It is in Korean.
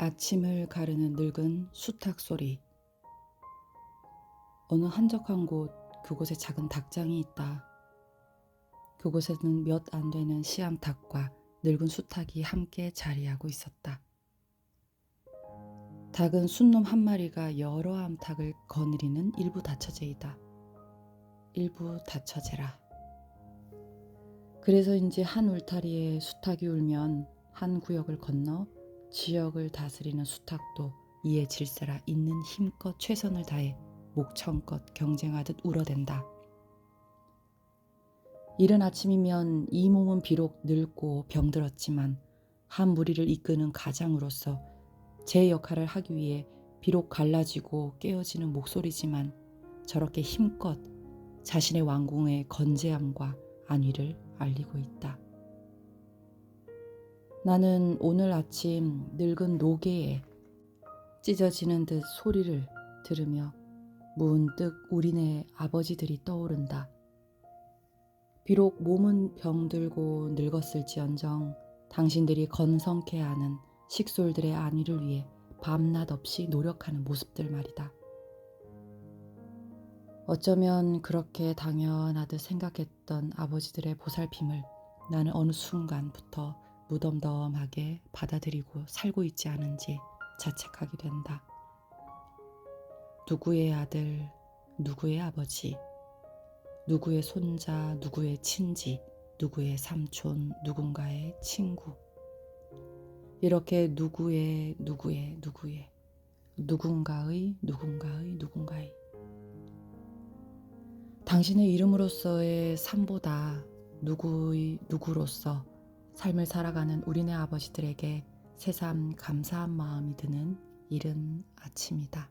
아침을 가르는 늙은 수탉 소리. 어느 한적한 곳, 그곳에 작은 닭장이 있다. 그곳에는 몇 안 되는 씨암탉과 늙은 수탉이 함께 자리하고 있었다. 닭은 순놈 한 마리가 여러 암탉을 거느리는 일부 다처제이다. 일부 다처제라. 그래서인지 한 울타리에 수탉이 울면 한 구역을 건너 지역을 다스리는 수탉도 이에 질세라 있는 힘껏 최선을 다해 목청껏 경쟁하듯 울어댄다. 이른 아침이면 이 몸은 비록 늙고 병들었지만 한 무리를 이끄는 가장으로서 제 역할을 하기 위해 비록 갈라지고 깨어지는 목소리지만 저렇게 힘껏 자신의 왕궁의 건재함과 안위를 알리고 있다. 나는 오늘 아침 늙은 노개에 찢어지는 듯 소리를 들으며 문득 우리네 아버지들이 떠오른다. 비록 몸은 병들고 늙었을지언정 당신들이 건성케 하는 식솔들의 안위를 위해 밤낮 없이 노력하는 모습들 말이다. 어쩌면 그렇게 당연하듯 생각했던 아버지들의 보살핌을 나는 어느 순간부터 무덤덤하게 받아들이고 살고 있지 않은지 자책하게 된다. 누구의 아들, 누구의 아버지, 누구의 손자, 누구의 친지, 누구의 삼촌, 누군가의 친구. 이렇게 누구의, 누구의, 누구의, 누군가의, 누군가의, 누군가의. 당신의 이름으로서의 삶보다 누구의, 누구로서 삶을 살아가는 우리네 아버지들에게 새삼 감사한 마음이 드는 이른 아침이다.